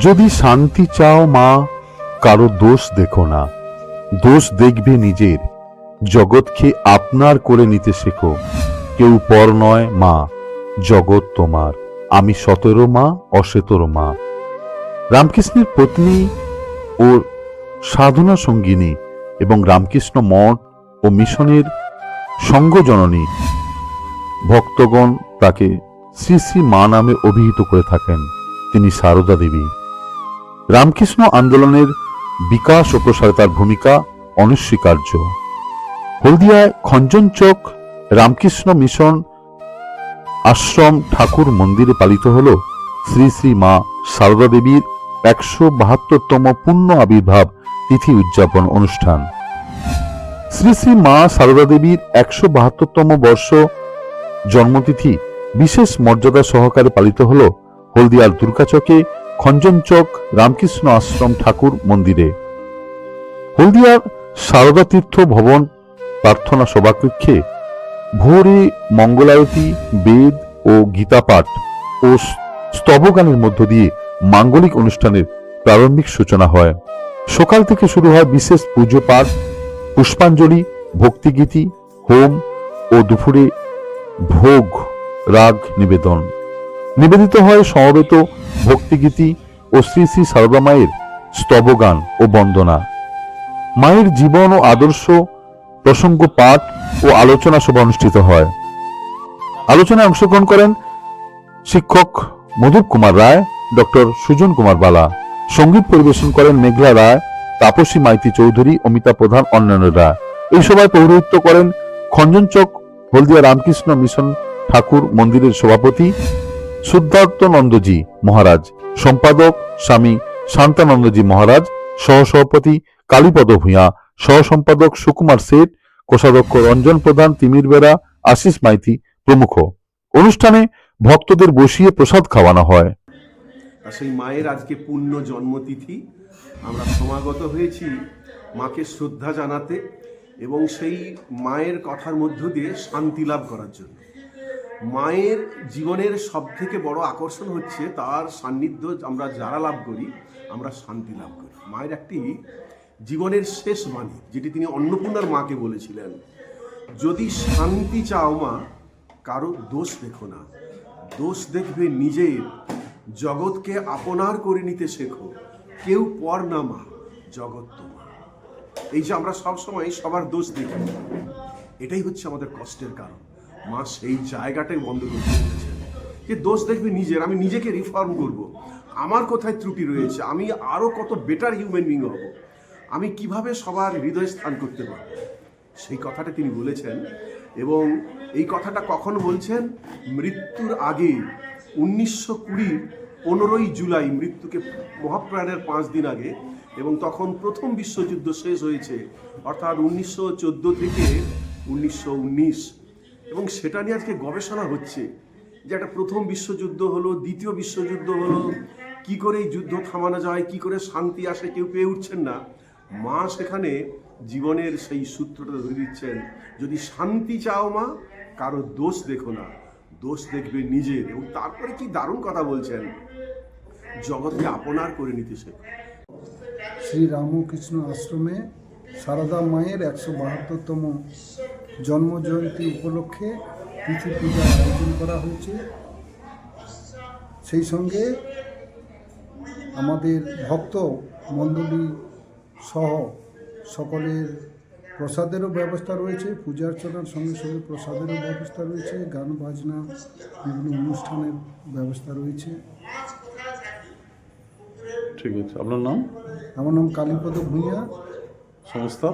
যদি শান্তি চাও মা, কারও দোষ দেখো না। দোষ দেখবে নিজের। জগৎকে আপনার করে নিতে শেখো। কেউ পর নয় মা, জগৎ তোমার। আমি সতেরো মা, অসেতরো মা। রামকৃষ্ণের পত্নী ও সাধনা সঙ্গিনী এবং রামকৃষ্ণ মঠ ও মিশনের সঙ্গজননী ভক্তগণ তাকে শ্রী শ্রী মা নামে অভিহিত করে থাকেন। তিনি সারদা দেবী। রামকৃষ্ণ আন্দোলনের বিকাশ ও প্রসারে তার ভূমিকা অনস্বীকার্য। হলদিয়ায় খঞ্জনচক রামকৃষ্ণ মিশন, আশ্রম, ঠাকুর মন্দিরে পালিত হল শ্রী শ্রী মা সারদা দেবীর একশো বাহাত্তরতম পূর্ণ আবির্ভাব তিথি উদযাপন অনুষ্ঠান। শ্রী শ্রী মা সারদা দেবীর একশো বাহাত্তরতম বর্ষ জন্মতিথি বিশেষ মর্যাদা সহকারে পালিত হল হলদিয়ার দুর্গাচকে খঞ্জনচক রামকৃষ্ণ আশ্রম ঠাকুর মন্দিরে। হলদিয়ার সারদা তীর্থ ভবন প্রার্থনা সভাকক্ষে ভোরে মঙ্গলায়তী বেদ ও গীতাপাঠ ও স্তবগানের মধ্য দিয়ে মাঙ্গলিক অনুষ্ঠানের প্রারম্ভিক সূচনা হয়। সকাল থেকে শুরু হয় বিশেষ পুজো পাঠ, পুষ্পাঞ্জলি, ভক্তিগীতি, হোম ও দুপুরে ভোগ রাগ নিবেদন। নিবেদিত হয় সমবেত ভক্তিগীতি ও শ্রী শ্রী সারদা মায়ের স্তবগান ও বন্দনা। মায়ের জীবন ও আদর্শ, প্রসঙ্গ পাঠ ও আলোচনা সভা অনুষ্ঠিত হয়। আলোচনায় অংশগ্রহণ করেন শিক্ষক মধুর কুমার রায়, ডক্টর সুজন কুমার বালা। সংগীত পরিবেশন করেন মেঘলা রায়, তাপসী মাইতি চৌধুরী, অমিতা প্রধান অন্যান্যরা এই সভায় পৌরোহিত্য করেন খঞ্জনচক, হলদিয়া রামকৃষ্ণ মিশন ঠাকুর মন্দিরের সভাপতি শুদ্ধার্থ নন্দজি মহারাজ। সম্পাদক স্বামী শান্তানন্দজি মহারাজ, সহসভাপতি কালীপদ ভূঁয়া সহসম্পাদক সুকুমার শেঠ, কোষাধ্যক্ষ রঞ্জন প্রধান তিমির বেড়া, আশিস মাইতি প্রমুখ। অনুষ্ঠানে ভক্তদের বসিয়ে প্রসাদ খাওয়ানো হয়। সেই মায়ের আজকে পূর্ণ জন্মতিথি। আমরা সমাগত হয়েছি মাকে শ্রদ্ধা জানাতে এবং সেই মায়ের কথার মধ্য দিয়ে শান্তি লাভ করার জন্য। মায়ের জীবনের সব থেকে বড় আকর্ষণ হচ্ছে তার সান্নিধ্য আমরা যারা লাভ করি, আমরা শান্তি লাভ করি। মায়ের একটি জীবনের শেষ বাণী, যেটি তিনি অন্নপূর্ণার মাকে বলেছিলেন, যদি শান্তি চাও মা, কারও দোষ দেখো না। দোষ দেখবে নিজের জগৎকে আপনার করে নিতে শেখো। কেউ পর না মা, জগৎ তোমার। এই যে আমরা সবসময় সবার দোষ দেখি। এটাই হচ্ছে আমাদের কষ্টের কারণ। মা সেই জায়গাটাই বন্ধ করতে চলেছে যে দোষ দেখবে নিজের, আমি নিজেকে রিফর্ম করব। আমার কোথায় ত্রুটি রয়েছে? আমি আরও কত বেটার হিউম্যান বিং হব? আমি কীভাবে সবার হৃদয় স্থান করতে পারব? সেই কথাটা তিনি বলেছেন এবং এই কথাটা কখন বলছেন? মৃত্যুর আগে, উনিশশো কুড়ির পনেরোই জুলাই, মৃত্যুকে মহাপ্রাণের পাঁচ দিন আগে এবং তখন প্রথম বিশ্বযুদ্ধ শেষ হয়েছে। অর্থাৎ উনিশশো চোদ্দ থেকে উনিশশো উনিশ। এবং সেটা নিয়ে আজকে গবেষণা হচ্ছে যে একটা প্রথম বিশ্বযুদ্ধ হলো, দ্বিতীয় বিশ্বযুদ্ধ হলো, কি করে এই যুদ্ধ থামানো যায়, কি করে শান্তি আসে, কেউ পেয়ে উঠছেন না। মা সেখানে জীবনের সেই সূত্রটা ধরে দিচ্ছেন যদি শান্তি চাও মা, কারও দোষ দেখো না, দোষ দেখবে নিজের। এবং তারপরে কি দারুণ কথা বলছেন, জগৎকে আপনার করে নিতে শেখো। শ্রী রামকৃষ্ণ আশ্রমে সারদা মায়ের একশো বাহাত্তরতম জন্মজয়ন্তী উপলক্ষে তিথি পূজা আয়োজন করা হয়েছে। সেই সঙ্গে আমাদের ভক্ত মণ্ডলী সহ সকলের প্রসাদেরও ব্যবস্থা রয়েছে পূজা অর্চনার সঙ্গে সঙ্গে প্রসাদেরও ব্যবস্থা রয়েছে গান বাজনা বিভিন্ন অনুষ্ঠানের ব্যবস্থা রয়েছে। ঠিক আছে আপনার নাম? আমার নাম কালীপদ ভূঁইয়া। সংস্থা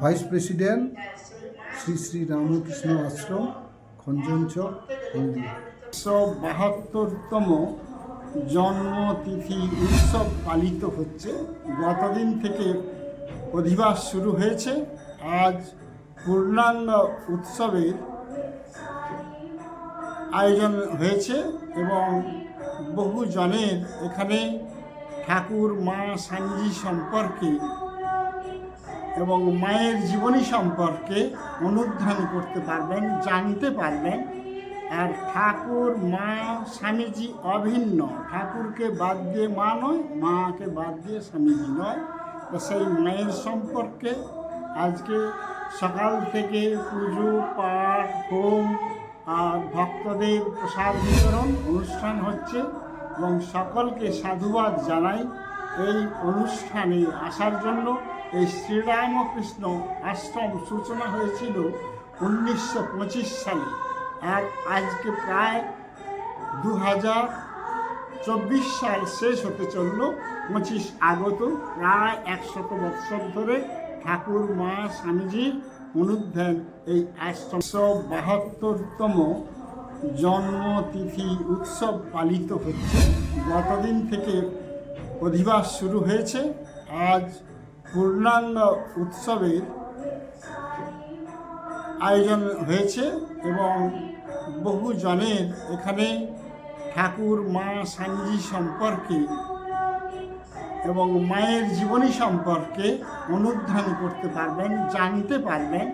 ভাইস প্রেসিডেন্ট শ্রী শ্রী রামকৃষ্ণ আশ্রম, খঞ্জনচক, হলদিয়া। একশো বাহাত্তরতম জন্মতিথি উৎসব পালিত হচ্ছে। গতদিন থেকে অধিবাস শুরু হয়েছে। আজ পূর্ণাঙ্গ উৎসবের আয়োজন হয়েছে এবং বহু জনের এখানে ঠাকুর মা স্বামীজি সম্পর্কে এবং মায়ের জীবনী সম্পর্কে অনুধ্যান করতে পারবেন, জানতে পারবেন। আর ঠাকুর, মা, স্বামীজি অভিন্ন। ঠাকুরকে বাদ দিয়ে মা নয়, মাকে বাদ দিয়ে স্বামীজি নয়। তো সেই মায়ের সম্পর্কে আজকে সকাল থেকে পুজো, পাঠ, হোম আর ভক্তদের প্রসাদ বিতরণ অনুষ্ঠান হচ্ছে এবং সকলকে সাধুবাদ জানাই এই অনুষ্ঠানে আসার জন্য। এই শ্রীরামকৃষ্ণ আশ্রম সূচনা হয়েছিল উনিশশো পঁচিশ সালে। আর আজকে প্রায় দু চব্বিশ সাল শেষ হতে চলল পঁচিশ আগত প্রায় একশত বৎসর ধরে ঠাকুর মা স্বামীজির অনুধ্যান এই আশ্রম। বাহাত্তরতম জন্মতিথি উৎসব পালিত হচ্ছে। গতদিন থেকে অধিবাস শুরু হয়েছে। আজ পূর্ণাঙ্গ উৎসবের আয়োজন হয়েছে এবং বহু জনের এখানে ঠাকুর মা স্বামীজি সম্পর্কে এবং মায়ের জীবনী সম্পর্কে অনুধ্যান করতে পারবেন, জানতে পারবেন।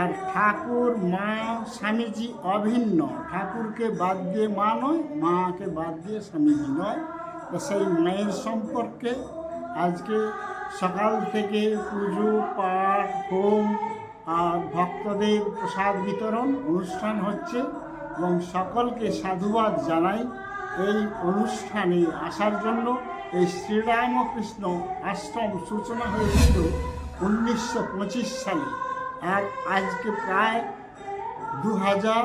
আর ঠাকুর মা স্বামীজি অভিন্ন। ঠাকুরকে বাদ দিয়ে মা নয়, মাকে বাদ দিয়ে স্বামীজি নয়। তো সেই মায়ের সম্পর্কে আজকে সকাল থেকে পুজো, পাঠ, হোম আর ভক্তদের প্রসাদ বিতরণ অনুষ্ঠান হচ্ছে এবং সকলকে সাধুবাদ জানাই এই অনুষ্ঠানে আসার জন্য এই শ্রীরামকৃষ্ণ আশ্রম সূচনা হয়েছিল উনিশশো পঁচিশ সালে। আর আজকে প্রায় দু হাজার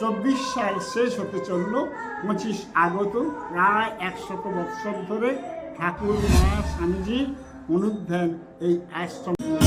চব্বিশ সাল শেষ হতে চলল, পঁচিশ আগত, প্রায় একশত বৎসর ধরে ঠাকুর মা স্বামীজির অনুধ্যান এই আশ্রম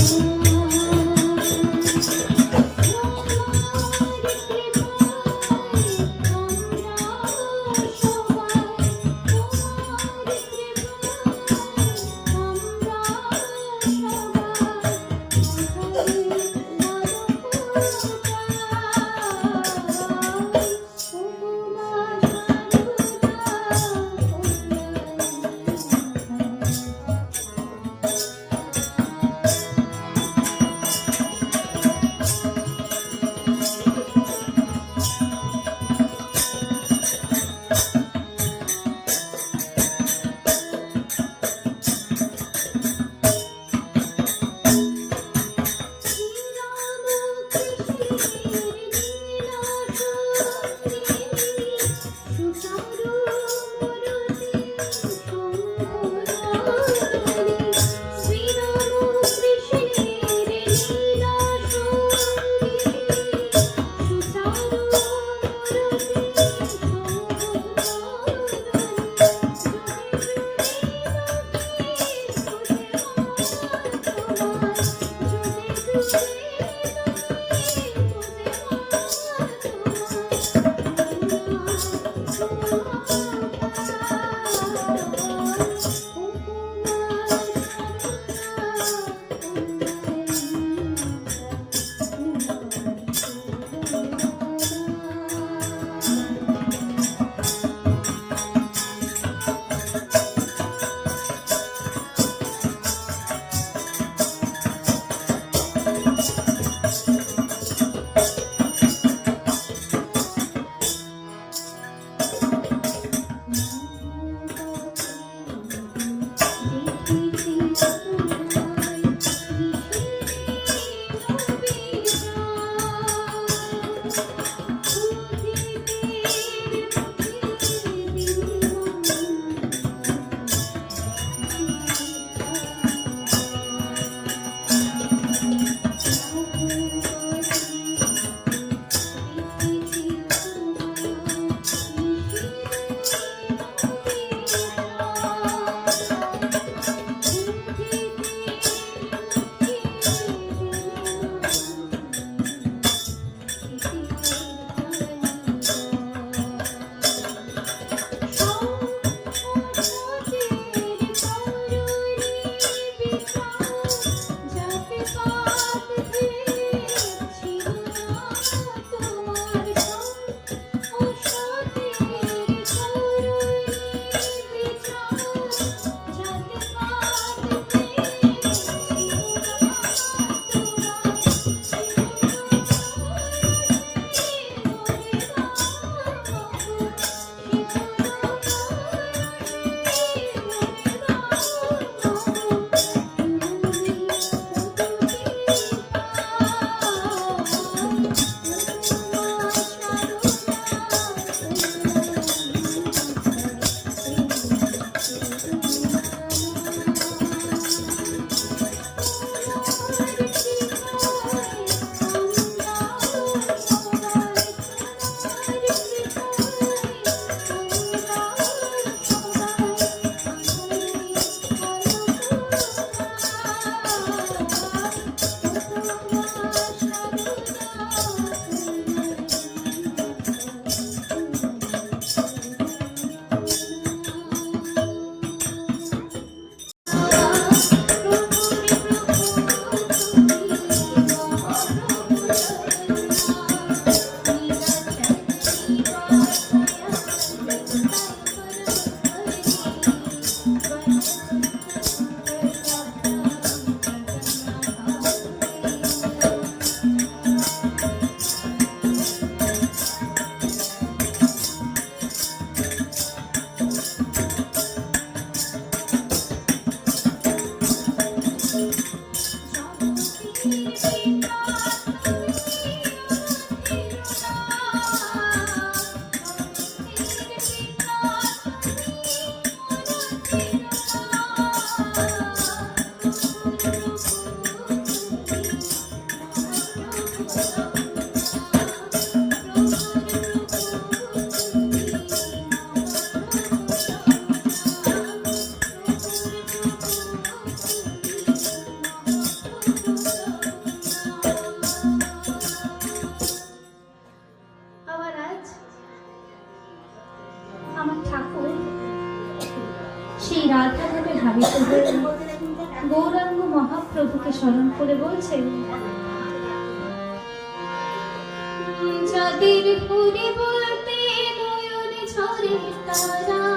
করে বলছে যাদের বলতে নয়নে ঝরে তারা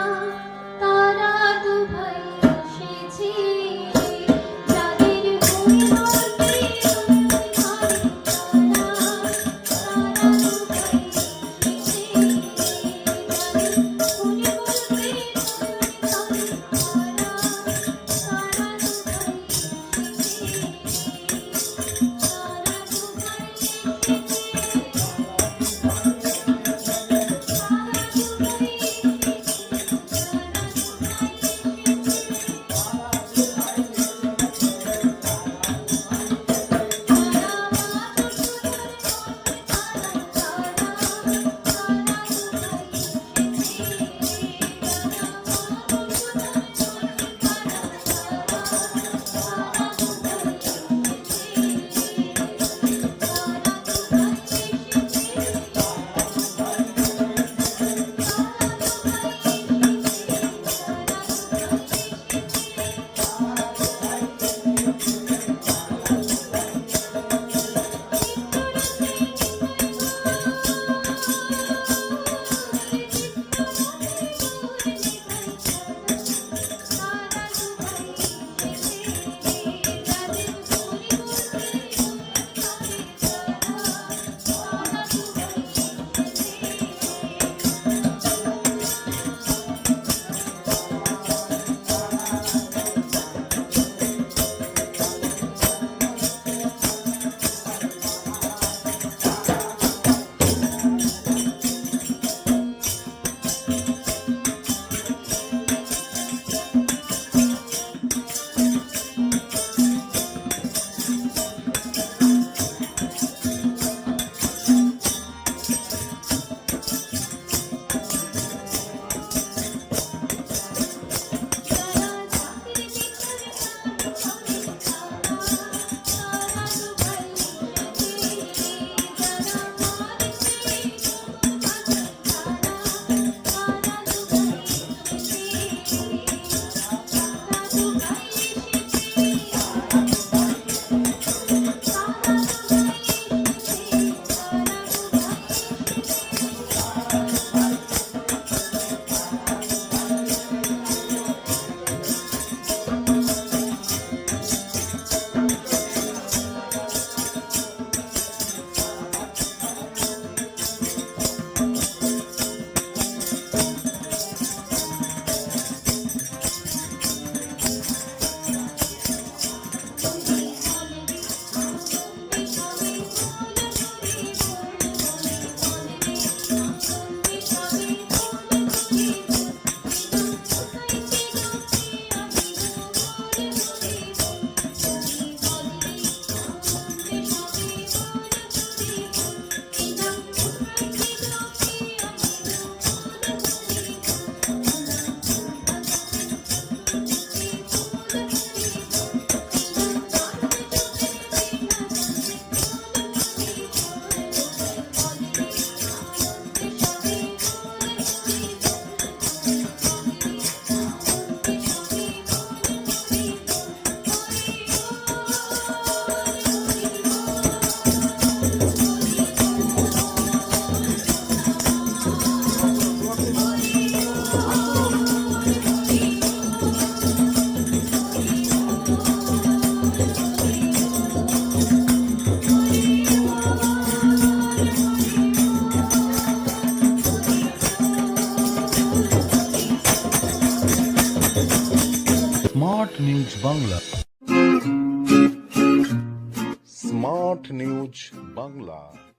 와.